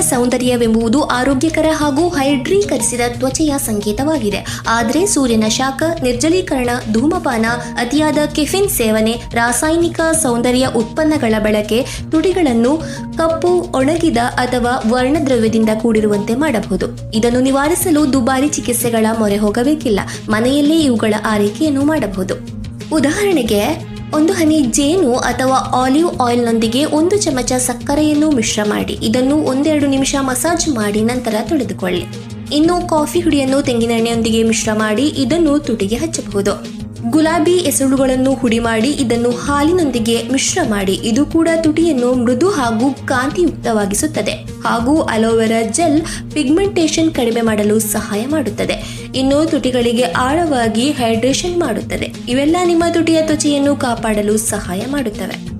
ಸೌಂದರ್ಯವೆಂಬುದು ಆರೋಗ್ಯಕರ ಹಾಗೂ ಹೈಡ್ರೀಕರಿಸಿದ ತ್ವಚೆಯ ಸಂಕೇತವಾಗಿದೆ. ಆದರೆ ಸೂರ್ಯನ ಶಾಖ, ನಿರ್ಜಲೀಕರಣ, ಧೂಮಪಾನ, ಅತಿಯಾದ ಕೆಫಿನ್ ಸೇವನೆ, ರಾಸಾಯನಿಕ ಸೌಂದರ್ಯ ಉತ್ಪನ್ನಗಳ ಬಳಕೆ, ತುಟಿಗಳನ್ನು ಕಪ್ಪು, ಒಣಗಿದ ಅಥವಾ ವರ್ಣದ್ರವ್ಯದಿಂದ ಕೂಡಿರುವಂತೆ ಮಾಡಬಹುದು. ಇದನ್ನು ನಿವಾರಿಸಲು ದುಬಾರಿ ಚಿಕಿತ್ಸೆಗಳ ಮೊರೆ ಹೋಗಬೇಕಿಲ್ಲ. ಮನೆಯಲ್ಲೇ ಇವುಗಳ ಆರೈಕೆಯನ್ನು ಮಾಡಬಹುದು. ಉದಾಹರಣೆಗೆ ಒಂದು ಹನಿ ಜೇನು ಅಥವಾ ಆಲಿವ್ ಆಯಿಲ್ನೊಂದಿಗೆ ಒಂದು ಚಮಚ ಸಕ್ಕರೆಯನ್ನು ಮಿಶ್ರ ಮಾಡಿ, ಇದನ್ನು ಒಂದೆರಡು ನಿಮಿಷ ಮಸಾಜ್ ಮಾಡಿ ನಂತರ ತೊಳೆದುಕೊಳ್ಳಿ. ಇನ್ನು ಕಾಫಿ ಹುಡಿಯನ್ನು ತೆಂಗಿನ ಎಣ್ಣೆಯೊಂದಿಗೆ ಮಿಶ್ರ ಮಾಡಿ ಇದನ್ನು ತುಟಿಗೆ ಹಚ್ಚಬಹುದು. ಗುಲಾಬಿ ಎಸಳುಗಳನ್ನು ಹುಡಿ ಮಾಡಿ ಇದನ್ನು ಹಾಲಿನೊಂದಿಗೆ ಮಿಶ್ರ ಮಾಡಿ, ಇದು ಕೂಡ ತುಟಿಯನ್ನು ಮೃದು ಹಾಗೂ ಕಾಂತಿಯುಕ್ತವಾಗಿಸುತ್ತದೆ. ಹಾಗೂ ಅಲೋವೆರಾ ಜೆಲ್ ಪಿಗ್ಮೆಂಟೇಷನ್ ಕಡಿಮೆ ಮಾಡಲು ಸಹಾಯ ಮಾಡುತ್ತದೆ. ಇನ್ನು ತುಟಿಗಳಿಗೆ ಆಳವಾಗಿ ಹೈಡ್ರೇಷನ್ ಮಾಡುತ್ತದೆ. ಇವೆಲ್ಲ ನಿಮ್ಮ ತುಟಿಯ ತ್ವಚೆಯನ್ನು ಕಾಪಾಡಲು ಸಹಾಯ ಮಾಡುತ್ತವೆ.